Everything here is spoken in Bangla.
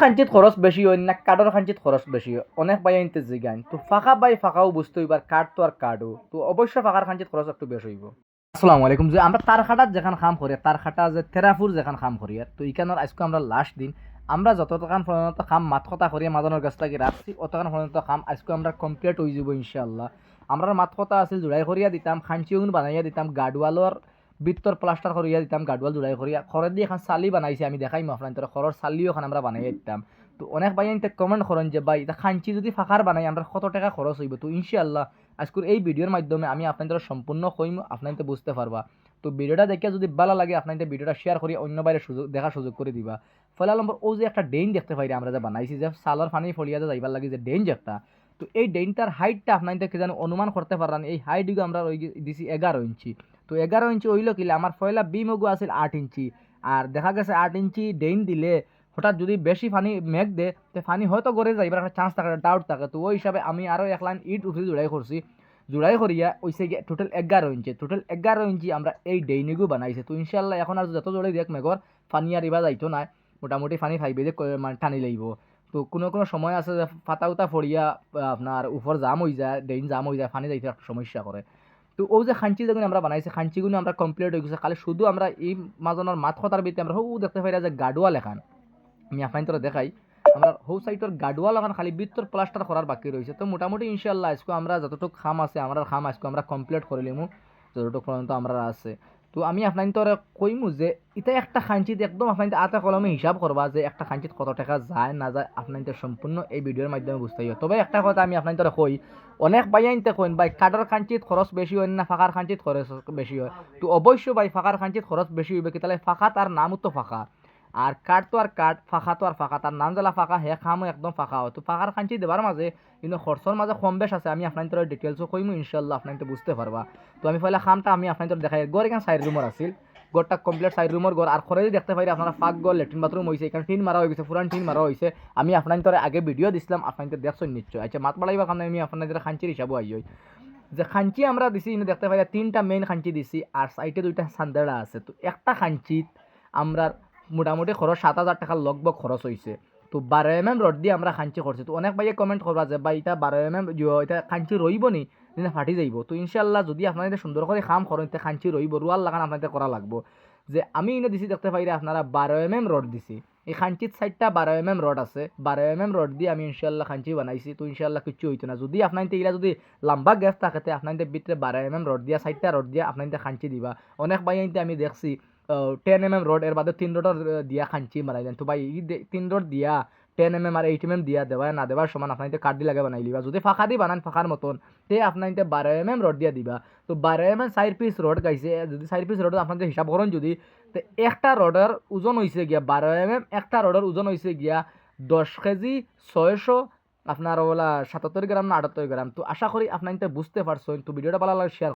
খাঞ্চিত খরচ বেশি হয়, না কাঠর খাঞ্চিত খরচ বেশি হয়? অনেক বাই আনতে জিগান তো ফাঁকা বাই ফাঁকাও বুঝতে হইবার কাঠ তো আর তো অবশ্যই ফাঁকার খাঞ্চিত খরচ একটু বেশি হইব আসসালামু আলাইকুম যে, আমরা তার খাটাত যেখান খাম করি তার খাটা যে থেরাফুর যেখান খাম করি তো ইখানোর আজকে আমরা লাস্ট দিন, আমরা যতক্ষণ পর্যন্ত খাম মাত কথা করি মাদনের গাছ লাগি রাখছি অতক্ষণ পর্যন্ত খাম আজকে আমরা কমপ্লিট হয়ে যাব ইনশাআল্লাহ। আমরা মাত কথা আছিল জোড়াই করিয়া দিতাম খাঞ্চিউন বানাইয়া দিতাম গাডওয়ালর বিত্তর প্লাস্টার করিয়া দিতাম গাডওয়াল জোড়াই করিয়া খড়ের দিয়ে এখন চালি বানাইছে, আমি দেখাই আপনার তোর খড়ের চালিও এখন আমরা বানাই দিতাম। তো অনেক ভাই এনতে কমেন্ট করেন যে, ভাই এটা খাঞ্চি যদি ফাঁকার বানাই আমরা কত টাকা খরচ হইব। তো ইনশাআল্লাহ আজকের এই ভিডিওর মাধ্যমে আমি আপনাদের সম্পূর্ণ কইম আপনাদের বুঝতে পারবা তো ভিডিওটা দেখে যদি ভালো লাগে আপনাদের ভিডিওটা শেয়ার করি অন্য বাইরে সুযোগ দেখার সুযোগ করে দিবা। ফলে নম্বর ও যে একটা ডেইন দেখতে পাই আমরা যে বানাইছি, যে সালর ফানি ফলিয়া যে যাইবার লাগে যে ডেইন যে একটা। তো এই ডেইনটার হাইটটা আপনাদেরকে যেন অনুমান করতে পারেন এই হাইটগুলো আমরা দিছি এগারো ইঞ্চি। তো এগারো ইঞ্চি হইল কিলে আমার পয়লা বিমগু আছিল আট ইঞ্চি। আর দেখা গেছে আট ইঞ্চি ডেইন দিলে, হঠাৎ যদি বেশি পানি মেঘ দে, তো পানি হয়তো গড়ে যাইবার একটা চান্স থাকে ডাউট থাকে। তো ওই হিসাবে আমি আরও এক লাইন ইট উঠে জোড়াই করছি। জোড়াই করিয়া ওইসে গিয়ে টোটাল এগারো ইঞ্চি। টোটাল এগারো ইঞ্চি আমরা এই ডেইনিগু বানাইছে। তো ইনশাল্লাহ এখন আর যত জোড়াই দেখ মেঘর পানি আর ইবা যাইতো না মোটামুটি পানি ফাইবে যে মানে টানি লাগিব তো কোনো কোনো সময় আছে যে ফাটা উতা ফড়িয়া আপনার উপর জাম হয়ে যায়, ডেইন জাম হয়ে যায় পানি যাইতে একটা সমস্যা করে। তো ও যে খাঞ্চি যেগুলো আমরা বানাইছি খাঞ্চিগুলো আমরা কমপ্লিট হয়ে গেছে। খালি শুধু আমরা এই মাজনের মাত কথার ভিতরে আমরা হৌ দেখতে পাই যে গাডুয়া লেখান আমি আপনার তোরা দেখাই। আমরা হৌ সাইটর গাডুয়া লেখান খালি বৃত্তর প্লাস্টার করার বাকি রয়েছে তো মোটামুটি ইনশাল্লাহ আজকে আমরা যতটুকু খাম আছে আমরা খাম, আজকে আমরা কমপ্লিট করে নিমু যতটুকু পর্যন্ত আমরা আছে। তো আমি আপনার তো কইমু যে এটা একটা খাঞ্চিত একদম আপনার আতে কলমে হিসাব করবা যে একটা খাঞ্চিত কত টাকা যায়, না যায়, আপনার সম্পূর্ণ এই ভিডিওর মাধ্যমে বুঝতে হয় তবে একটা কথা আমি আপনার তো কই, অনেক বাইয়াইনতে কইন, ভাই কাঠের খাঞ্চিত খরচ বেশি হয় না ফাঁকার খাঞ্চিত খরচ বেশি হয়? তো অবশ্যই ভাই ফাঁকার খাঞ্চিত খরচ বেশি হইবে কি? তাহলে ফাঁকা তার নামও তো ফাঁকা। আর কাঠ তো আর কাঠ, ফাঁকা তো আর ফাঁকা। তার নাম জ্বালা ফাঁকা, হে খামও একদম ফাঁকা হয়। তো ফাঁকার খাঞ্চি দেবার মাঝে, কিন্তু খরচর মাঝে কম বেশ আছে, আমি আপনার তোর ডিটেলসও কইমু ইনশাল্লাহ আপনার তো বুঝতে পারবা। তো আমি পয়লা খামটা, আমি আপনার তোর দেখাই, গড় এখানে সাইড রুমর আছিল। গড়টা কমপ্লিট সাইড রুমর গড়। আর খরে দেখতে পাই আপনারা ফাঁক গড় লেট্রিন বাথরুম হয়েছে এখানে টিন মারা হয়ে গেছে পুরান টিন মারা হয়েছে আমি আপনার তোর আগে ভিডিও দিছিলাম আপনার দেখছ নিশ্চয়। আচ্ছা মাত বাড়াইবার কারণে আমি আপনাদের খাঞ্চির হিসাবও আই হই যে খাঞ্চি আমরা দিছি দেখতে পাই তিনটা মেইন খাঞ্চি দিছি, আর সাইডে দুইটা সান্দেড়া আছে। তো একটা খাঞ্চিত আমরা মোটামুটি খরচ সাত হাজার টাকার লগভগ খরচ হয়েছে তো বারো এম এম রড দিয়ে আমরা খাঞ্চি করছি তো অনেক ভাইয়ে কমেন্ট করবা যে, ভাই এটা বারো এম এম এটা খাঞ্চি রইব নি? ফাটি যাইব। তো ইনশাল্লাহ যদি আপনাদের সুন্দর করে খাম করেন তে খাঞ্চি রইব রুয়াল লাগান আপনাদের করা লাগবো। যে আমি এনে দিছি, দেখতে পাইলে আপনারা বারো এম এম রড দিছি। এই খাঞ্চিত সাইডটা বারো এম এম রড আছে। বারো এম এম রড দিয়ে আমি ইনশাল্লাহ খাঞ্চি বানাইছি। তো ইনশাল্লাহ কিছু হইতো না। যদি আপনার এগুলা যদি লম্বা গ্যাস থাকে আপনাদের ভিতরে বারো এম এম রড দিয়া সাইডটা রড দিয়া আপনাদের খাঞ্চি দিবা। অনেক ভাই আমি দেখছি টেন এম এম রড এর বাদে তিন রোডর দিয়া খাঞ্চি মারাই দেন। তো ভাই ই দে- তিন রোড দিয়া টেন এম এম আর এইট এম এম দিয়া দেওয়া না দেওয়ার সমান আপনার কাঠ দিয়ে লাগে বানাই লিবা যদি ফাঁকা দি বানান ফাঁকার মতন, তে আপনার বারো এম এম রড দিয়া দিবা। তো বারো এম এম চার পিস রড গাইছে যদি চার পিস রড আপনাদের হিসাব করেন যদি, তো একটা রডের ওজন হয়েছে গিয়া বারো এম এম একটা রডের ওজন হয়েছে গিয়া, দশ কেজি ছয়শো আপনার ওলা সাতাত্তর গ্রাম না আটাত্তর গ্রাম। তো আশা করি আপনার বুঝতে পারছেন তো ভিডিওটা ভালো লাগে শেয়ার